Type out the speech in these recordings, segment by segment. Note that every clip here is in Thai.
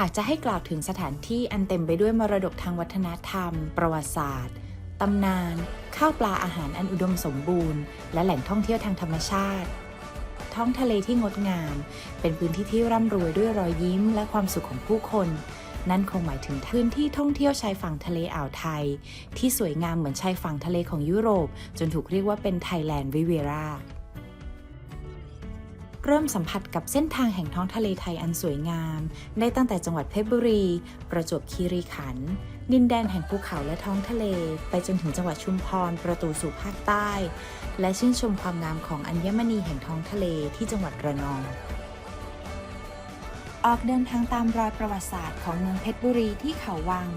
หากจะให้กล่าวถึงสถานที่อันเต็มไปด้วยมรดกทางวัฒนธรรม ประวัติศาสตร์ ตำนาน ข้าวปลาอาหารอันอุดมสมบูรณ์ และแหล่งท่องเที่ยวทางธรรมชาติ ท้องทะเลที่งดงาม เป็นพื้นที่ที่ร่ำรวยด้วยรอยยิ้มและความสุขของผู้คน นั่นคงหมายถึงพื้นที่ท่องเที่ยวชายฝั่งทะเลอ่าวไทย ที่สวยงามเหมือนชายฝั่งทะเลของยุโรป จนถูกเรียกว่าเป็นไทยแลนด์ริเวรา เริ่มสัมผัสกับเส้นทางแห่งท้องทะเลไทยอันสวยงาม ได้ตั้งแต่จังหวัดเพชรบุรี ประจวบคีรีขันธ์ดินแดนแห่งภูเขาและท้องทะเล ไปจนถึงจังหวัดชุมพรประตูสู่ภาคใต้ และชื่นชมความงามของอัญมณีแห่งท้องทะเลที่จังหวัดระนองออกเดินทางตามรอยประวัติศาสตร์ของเมืองเพชรบุรีที่เขาวัง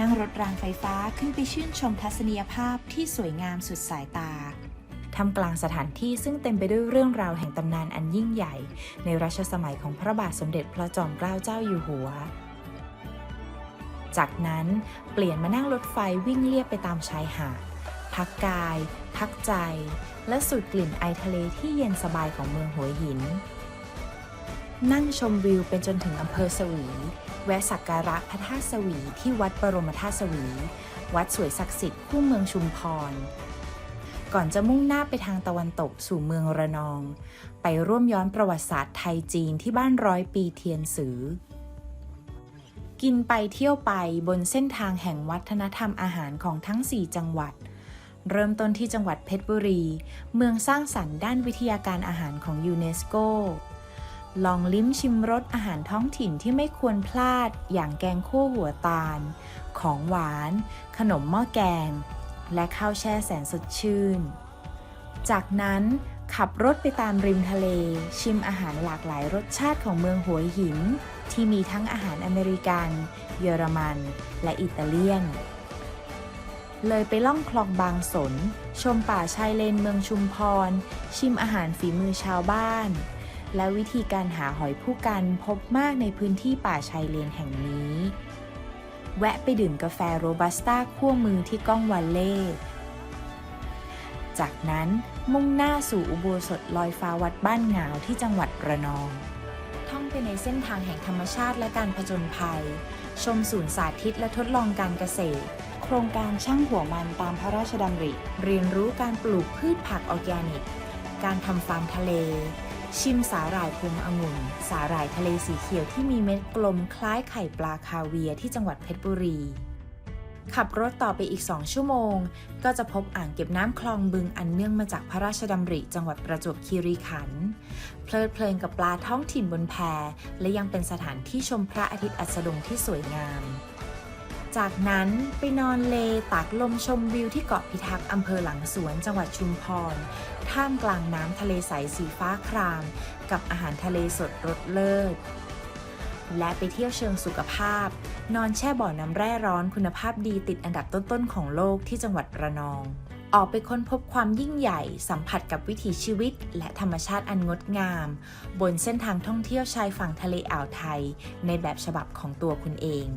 นั่งรถรางไฟฟ้าขึ้นไปชื่นชมทัศนียภาพที่สวยงามสุดสายตา ทำกลางสถานที่ซึ่งเต็มไปด้วยเรื่องราวแห่งตำนานอันยิ่งใหญ่ ในรัชสมัยของพระบาทสมเด็จพระจอมเกล้าเจ้าอยู่หัว จากนั้นเปลี่ยนมานั่งรถไฟวิ่งเลียบไปตามชายหาดพักกาย พักใจ และสูดกลิ่นไอทะเลที่เย็นสบายของเมืองหัวหิน นั่งชมวิวเป็นจนถึงอำเภอสวี แวะสักการะพระธาตุสวีที่วัดบรมธาตุสวี วัดสวยศักดิ์สิทธิ์คู่เมืองชุมพร ก่อนจะมุ่งหน้าไปทางตะวันตกสู่เมืองระนอง ไปร่วมย้อนประวัติศาสตร์ไทยจีนที่บ้านร้อยปีเทียนสือ กินไปเที่ยวไปบนเส้นทางแห่งวัฒนธรรมอาหารของทั้ง 4 จังหวัด เริ่มต้นที่จังหวัดเพชรบุรี เมืองสร้างสรรค์ด้านวิทยาการอาหารของยูเนสโกลองลิ้มชิมรสอาหารท้องถิ่นที่ไม่ควรพลาดอย่างแกงคั่วหัวตาล ของหวาน ขนมหม้อแกง และข้าวแช่แสนสดชื่น จากนั้นขับรถไปตามริมทะเล ชิมอาหารหลากหลายรสชาติของเมืองหัวหิน ที่มีทั้งอาหารอเมริกัน เยอรมัน และอิตาเลียน เลยไปล่องคลองบางสน ชมป่าชายเลนเมืองชุมพร ชิมอาหารฝีมือชาวบ้าน และวิธีการหาหอยผู้กันพบมากในพื้นที่ป่าชายเลนแห่งนี้ แวะไปดื่มกาแฟโรบัสต้าคั่วมือที่ก้องวันเล่ จากนั้นมุ่งหน้าสู่อุโบสถลอยฟ้าวัดบ้านหงาที่จังหวัดระนอง ท่องไปในเส้นทางแห่งธรรมชาติและการผจญภัย ชมศูนย์สาธิตและทดลองการเกษตร โครงการช่างหัวมันตามพระราชดำริ เรียนรู้การปลูกพืชผักออร์แกนิก การทำฟาร์มทะเล ชิมสาหร่ายพวงองุ่น สาหร่ายทะเลสีเขียวที่มีเม็ดกลมคล้ายไข่ปลาคาเวียที่จังหวัดเพชรบุรี ขับรถต่อไปอีก 2 ชั่วโมง ก็จะพบอ่างเก็บน้ำคลองบึงอันเนื่องมาจากพระราชดำริจังหวัดประจวบคีรีขันธ์เพลิดเพลินกับปลาท้องถิ่นบนแพและยังเป็นสถานที่ชมพระอาทิตย์อัสดงที่สวยงาม จากนั้นไปนอนเลตากลมชมวิวที่เกาะพิทักษ์อำเภอหลังสวนจังหวัดชุมพร ท่ามกลางน้ำทะเลใสสีฟ้าคราม กับอาหารทะเลสดรสเลิศ และไปเที่ยวเชิงสุขภาพ นอนแช่บ่อน้ำแร่ร้อนคุณภาพดีติดอันดับต้นๆของโลกที่จังหวัดระนอง ออกไปค้นพบความยิ่งใหญ่ สัมผัสกับวิถีชีวิต และธรรมชาติอันงดงาม บนเส้นทางท่องเที่ยวชายฝั่งทะเลอ่าวไทย ในแบบฉบับของตัวคุณเอง